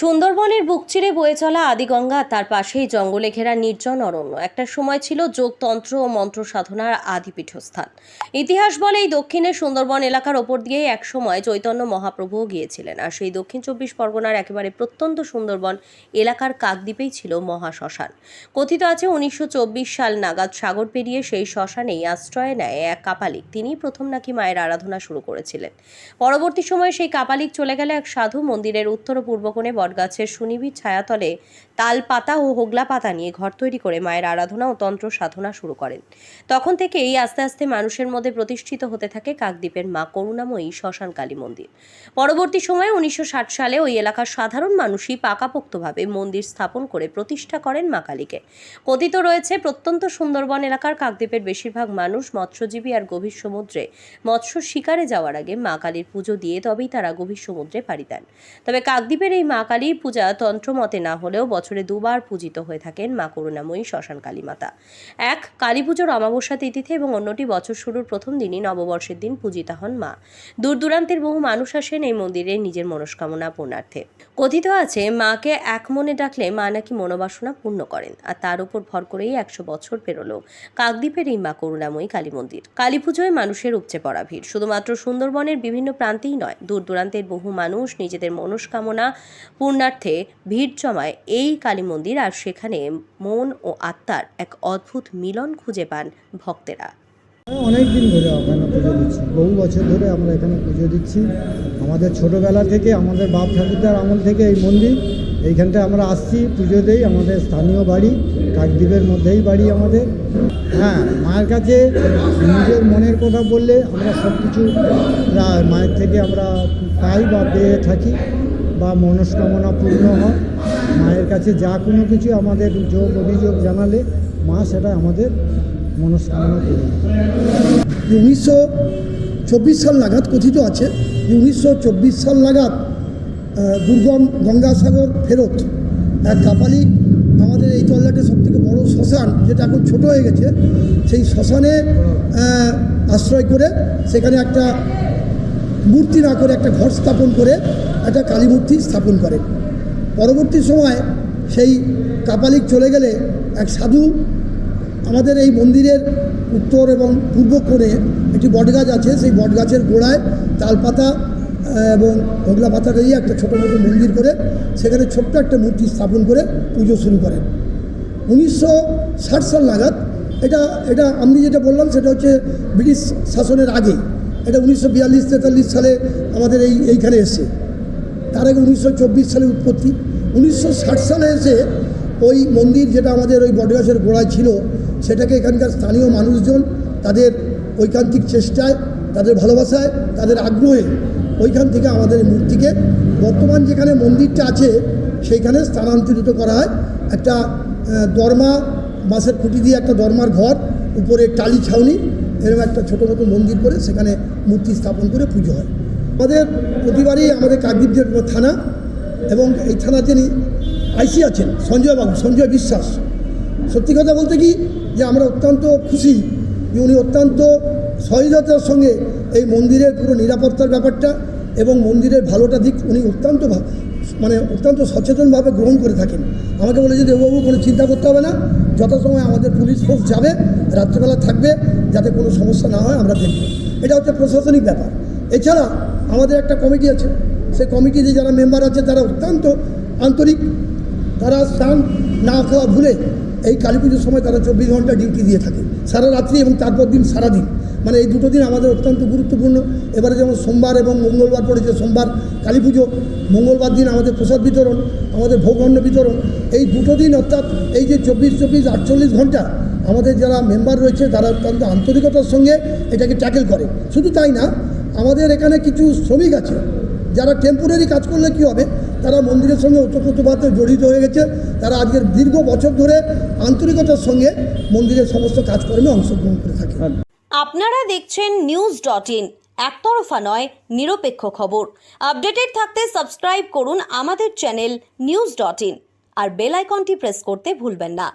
সুন্দরবনের বুক চিরে বয়ে চলা আদিগঙ্গা, তার পাশেই জঙ্গলে ঘেরা নির্জন অরণ্য। একটা সময় ছিল যোগতন্ত্র ও মন্ত্র সাধনার আদি পীঠস্থান। ইতিহাস বলে এই দক্ষিণে সুন্দরবন এলাকার ওপর দিয়েই এক সময় চৈতন্য মহাপ্রভুও গিয়েছিলেন। আর সেই দক্ষিণ চব্বিশ পরগনার একেবারে প্রত্যন্ত সুন্দরবন এলাকার কাকদ্বীপেই ছিল মহাশ্মশান। কথিত আছে উনিশশো চব্বিশ সাল নাগাদ সাগর পেরিয়ে সেই শ্মশানেই আশ্রয় নেয় এক কাপালিক। তিনি প্রথম নাকি মায়ের আরাধনা শুরু করেছিলেন। পরবর্তী সময়ে সেই কাপালিক চলে গেলে এক সাধু মন্দিরের উত্তর ও পূর্ব বটগাছের সুনিবিড় ছায়াতলে তাল পাতা ও হোগলা পাতা নিয়ে ঘর তৈরি করে মায়ের আরাধনা ও তন্ত্র সাধনা শুরু করেন। তখন থেকেই আস্তে আস্তে মানুষের মধ্যে প্রতিষ্ঠিত হতে থাকে কাকদ্বীপের মা করুণাময়ী শ্মশান কালী মন্দির। পরবর্তী সময়ে উনিশশো ষাট সালে ওই এলাকার সাধারণ মানুষই পাকাপোক্তভাবে মন্দির স্থাপন করে প্রতিষ্ঠা করেন মা কালীকে। কথিত রয়েছে, প্রত্যন্ত সুন্দরবন এলাকার কাকদ্বীপের বেশিরভাগ মানুষ মৎস্যজীবী আর গভীর সমুদ্রে মৎস্য শিকারে যাওয়ার আগে মা কালীর পুজো দিয়ে তবেই তারা গভীর সমুদ্রে পাড়ি দেন। তবে কাকদ্বীপের এই মা কালীর পূজা তন্ত্রমতে না হলেও বছরে দুবার পূজিত হয়ে থাকেন মা করুণাময়ী শ্মশান কালী মাতা এক কালী পুজোর অমাবস্যা তিথিতে এবং অন্যটি বছর শুরুর প্রথম দিনই নববর্ষের দিন পূজিতা হন মা। দূর দূরান্তের বহু মানুষ আসেন এই মন্দিরে নিজের মনস্কামনা পূর্ণার্থে। কথিত আছে, মাকে এক মনে ডাকলে মা নাকি মনোবাসনা পূর্ণ করেন আর তার উপর ভর করেই একশো বছর পেরোলো। কাকদ্বীপের এই মা করুণাময়ী কালী মন্দির। কালী পুজোয় মানুষের উপচে পড়া ভিড়। শুধুমাত্র সুন্দরবনের বিভিন্ন প্রান্তেই নয় দূর দূরান্তের বহু মানুষ নিজেদের মনস্কামনা পূর্ণার্থে ভিড় জমায় এই কালী মন্দির আর সেখানে মন ও আত্মার এক অদ্ভুত মিলন খুঁজে পান ভক্তেরা। অনেক দিন ধরে ওখানে পুজো দিচ্ছি। বহু বছর ধরে আমরা এখানে পুজো দিচ্ছি। আমাদের ছোটোবেলা থেকে, আমাদের বাপ ঠাকুরদার আমল থেকে এই মন্দির, এইখানটায় আমরা আসছি, পুজো দেই। আমাদের স্থানীয় বাড়ি, কাকদ্বীপের মধ্যেই বাড়ি আমাদের। হ্যাঁ মায়ের কাছে নিজের মনের কথা বললে আমরা সব কিছু মায়ের থেকে আমরা পাই বা পেয়ে থাকি। বা মনস্কামনা পূর্ণ হয় মায়ের কাছে যা কোনো কিছু আমাদের যোগ, অভিযোগ জানালে মা সেটা আমাদের মনস্কামনা পূর্ণ। উনিশশো চব্বিশ সাল নাগাদ কথিত আছে যে উনিশশো চব্বিশ সাল নাগাদ দুর্গম গঙ্গাসাগর ফেরত এক কাপালিক আমাদের এই তল্লাটের সব থেকে বড়ো শ্মশান, যেটা এখন ছোট হয়ে গেছে, সেই শ্মশানে আশ্রয় করে সেখানে একটা মূর্তি না করে একটা ঘর স্থাপন করে একটা কালী মূর্তি স্থাপন করেন। পরবর্তী সময় সেই কাপালিক চলে গেলে এক সাধু আমাদের এই মন্দিরের উত্তর এবং পূর্ব কোণে একটি বটগাছ আছে, সেই বটগাছের গোড়ায় তালপাতা এবং হোগলা পাতা দিয়ে একটা ছোটো মতো মন্দির করে সেখানে ছোট্ট একটা মূর্তি স্থাপন করে পুজো শুরু করেন। উনিশশো ষাট সাল নাগাদ এটা এটা আমি যেটা বললাম সেটা হচ্ছে ব্রিটিশ শাসনের আগে এটা উনিশশো বিয়াল্লিশ, তেতাল্লিশ সালে আমাদের এই, এইখানে এসে। তার আগে উনিশশো চব্বিশ সালে উৎপত্তি। উনিশশো ষাট সালে এসে ওই মন্দির যেটা আমাদের ওই বটগাছের গোড়ায় ছিল, সেটাকে এখানকার স্থানীয় মানুষজন তাদের ঐকান্তিক চেষ্টায়, তাদের ভালোবাসায়, তাদের আগ্রহে ওইখান থেকে আমাদের মূর্তিকে বর্তমান যেখানে মন্দিরটা আছে, সেইখানে স্থানান্তরিত করা হয়। একটা দরমা, বাঁশের খুঁটি দিয়ে একটা দরমার ঘর, উপরে টালি ছাউনি এরকম একটা ছোটো মতো মন্দির করে সেখানে মূর্তি স্থাপন করে পুজো হয়। আমাদের প্রতিবারই আমাদের কাকদ্বীপ থানা এবং এই থানার যিনি আইসি আছেন, সঞ্জয় বাবু, সঞ্জয় বিশ্বাস, সত্যি কথা বলতে কি যে আমরা অত্যন্ত খুশি যে উনি অত্যন্ত সহজতার সঙ্গে এই মন্দিরের পুরো নিরাপত্তার ব্যাপারটা এবং মন্দিরের ভালোটা দিক উনি অত্যন্ত মানে অত্যন্ত সচেতনভাবে গ্রহণ করে থাকেন। আমাকে বলে যে দেববাবু, কোনো চিন্তা করতে হবে না। যথাসময় আমাদের পুলিশ ফোর্স যাবে, রাত্রেবেলা থাকবে যাতে কোনো সমস্যা না হয়, আমরা দেখব। এটা হচ্ছে প্রশাসনিক ব্যাপার। এছাড়া আমাদের একটা কমিটি আছে। সেই কমিটিতে যারা মেম্বার আছে, তারা অত্যন্ত আন্তরিক। তারা স্নান না খাওয়া ভুলে এই কালী পুজোর সময় তারা চব্বিশ ঘণ্টা ডিউটি দিয়ে থাকে। সারা রাত্রি এবং তারপর দিন সারাদিন। মানে এই দুটো দিন আমাদের অত্যন্ত গুরুত্বপূর্ণ। এবারে যেমন সোমবার এবং মঙ্গলবার পড়েছে, সোমবার কালী পুজো, মঙ্গলবার দিন আমাদের প্রসাদ বিতরণ, আমাদের ভোগঅন্ন বিতরণ। এই দুটো দিন অর্থাৎ এই যে চব্বিশ চব্বিশ, আটচল্লিশ ঘণ্টা আমাদের যারা মেম্বার রয়েছে, তারা অত্যন্ত আন্তরিকতার সঙ্গে এটাকে ট্যাকেল করে। শুধু তাই না, আমাদের এখানে কিছু শ্রমিক আছে, যারা টেম্পোরারি কাজ করলে কি হবে? তারা মন্দিরের সঙ্গে ওতপ্রোতভাবে জড়িত হয়ে গেছে। তারা আজকের দীর্ঘ বছর ধরে আন্তরিকতার সঙ্গে মন্দিরের সমস্ত কাজকর্মে অংশগ্রহণ করে থাকে। আপনারা দেখছেন নিউজ ডট ইন একতরফা নয়, নিরপেক্ষ খবর। আপডেটেড থাকতে সাবস্ক্রাইব করুন আমাদের চ্যানেল নিউজ ডট ইন আর বেল আইকনটি প্রেস করতে ভুলবেন না।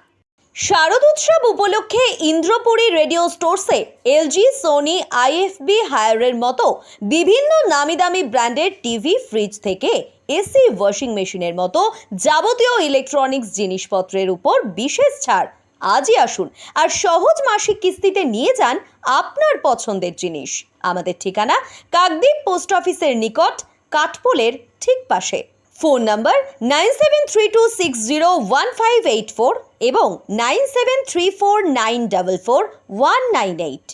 শারদ উৎসব উপলক্ষে ইন্দ্রপুরী রেডিও স্টোরসে এলজি, সোনি, আইএফবি হায়ারের মতো বিভিন্ন নামি দামি ব্র্যান্ডের টিভি, ফ্রিজ থেকে এসি, ওয়াশিং মেশিনের মতো যাবতীয় ইলেকট্রনিক্স জিনিসপত্রের উপর বিশেষ ছাড়। আজই আসুন আর সহজ মাসিক কিস্তিতে নিয়ে যান আপনার পছন্দের জিনিস। আমাদের ঠিকানা কাকদ্বীপ পোস্ট অফিসের নিকট, কাঠপোলের ঠিক পাশে। Phone number nine seven three two six zero one five eight four এবং nine seven three four nine double four one nine eight.